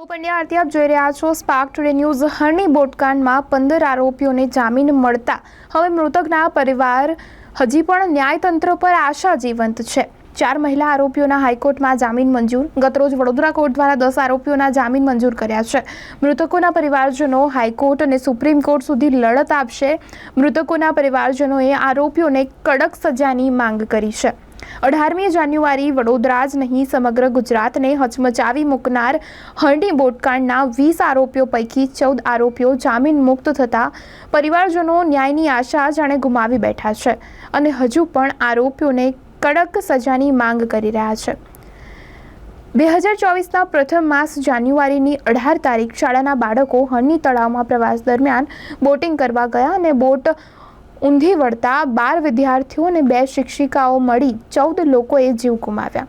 હું પંડ્યા આરતી આપ જોઈ રહ્યા છો સ્પાર્ક ટુડે ન્યૂઝ હરણી બોટકાંડમાં પંદર આરોપીઓને જામીન મળતા. હવે મૃતકના પરિવાર હજી પણ ન્યાયતંત્ર પર આશા જીવંત છે. ચાર મહિલા આરોપીઓના હાઈકોર્ટમાં જામીન મંજૂર. ગતરોજ વડોદરા કોર્ટ દ્વારા દસ આરોપીઓના જામીન મંજૂર કર્યા છે. મૃતકોના પરિવારજનો હાઈકોર્ટ અને સુપ્રીમ કોર્ટ સુધી લડત આપશે. મૃતકોના પરિવારજનોએ આરોપીઓને કડક સજાની માંગ કરી છે. અઢારમી જાન્યુઆરી વડોદરા જ નહીં સમગ્ર ગુજરાતને હચમચાવી મૂકનાર હરણી બોટકાંડના વીસ આરોપીઓ પૈકી ચૌદ આરોપીઓ જામીન મુક્ત થતાં પરિવારજનો ન્યાયની આશા જાણે ગુમાવી બેઠા છે અને હજુ પણ આરોપીઓને કડક સજાની માંગ કરી રહ્યા છે. બે હજાર ચોવીસના પ્રથમ માસ જાન્યુઆરીની અઢાર તારીખ શાળાના બાળકો હરની તળાવમાં પ્રવાસ દરમિયાન બોટિંગ કરવા ગયા અને બોટ ઊંધી વળતા બાર વિદ્યાર્થીઓ અને બે શિક્ષિકાઓ મળી ચૌદ લોકોએ જીવ ગુમાવ્યા.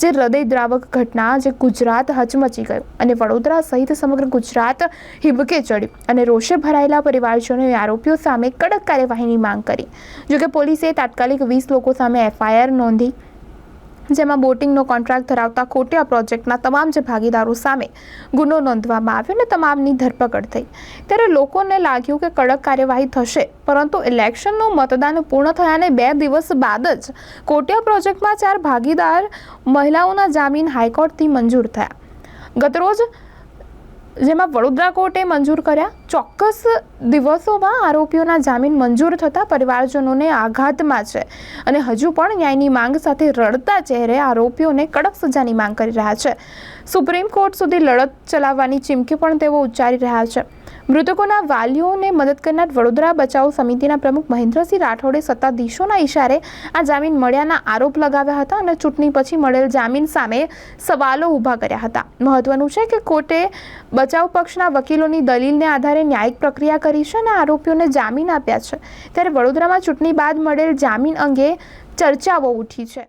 જે હૃદયદ્રાવક ઘટના, જે ગુજરાત હચમચી ગયું અને વડોદરા સહિત સમગ્ર ગુજરાત હિબકે ચડ્યું અને રોષે ભરાયેલા પરિવારજનોએ આરોપીઓ સામે કડક કાર્યવાહીની માંગ કરી. જોકે પોલીસે તાત્કાલિક વીસ લોકો સામે એફઆઈઆર નોંધી જેમાં બોટિંગનો કોન્ટ્રાક્ટ ધરાવતા ખોટિયા પ્રોજેક્ટના તમામ જે ભાગીદારો સામે ગુનો નોંધવામાં આવ્યો અને તમામની ધરપકડ થઈ. ત્યારે લોકોને લાગ્યું કે કડક કાર્યવાહી થશે, પરંતુ ઇલેક્શનનું મતદાન પૂર્ણ થયાને બે દિવસ બાદ જ કોટિયા પ્રોજેક્ટમાં ચાર ભાગીદાર મહિલાઓના જામીન હાઈકોર્ટથી મંજૂર થયા. ગતરોજ જેમાં વડોદરા કોર્ટે મંજૂર કર્યા. ચોક્કસ દિવસોમાં આરોપીઓના જામીન મંજૂર થતાં પરિવારજનોને આઘાતમાં છે. અને હજુ પણ ન્યાયની માંગ સાથે રડતા ચહેરે આરોપીઓને કડક સજાની માંગ કરી રહ્યા છે. સુપ્રીમ કોર્ટ સુધી લડત ચલાવવાની ચીમકી પણ તેઓ ઉચ્ચારી રહ્યા છે. મૃતકોના વાલીઓને મદદ કરનાર વડોદરા બચાવ સમિતિના પ્રમુખ મહેન્દ્રસિંહ રાઠોડે સત્તાધીશોના ઇશારે આ જામીન મળ્યાના આરોપ લગાવ્યા હતા અને ચૂંટણી પછી મળેલ જામીન સામે સવાલો ઊભા કર્યા હતા. મહત્વનું છે કે કોર્ટે બચાવ પક્ષના વકીલોની દલીલને આધારે ન્યાયિક પ્રક્રિયા કરી છે અને આરોપીઓને જામીન આપ્યા છે. ત્યારે વડોદરામાં ચૂંટણી બાદ મળેલ જામીન અંગે ચર્ચાઓ ઉઠી છે.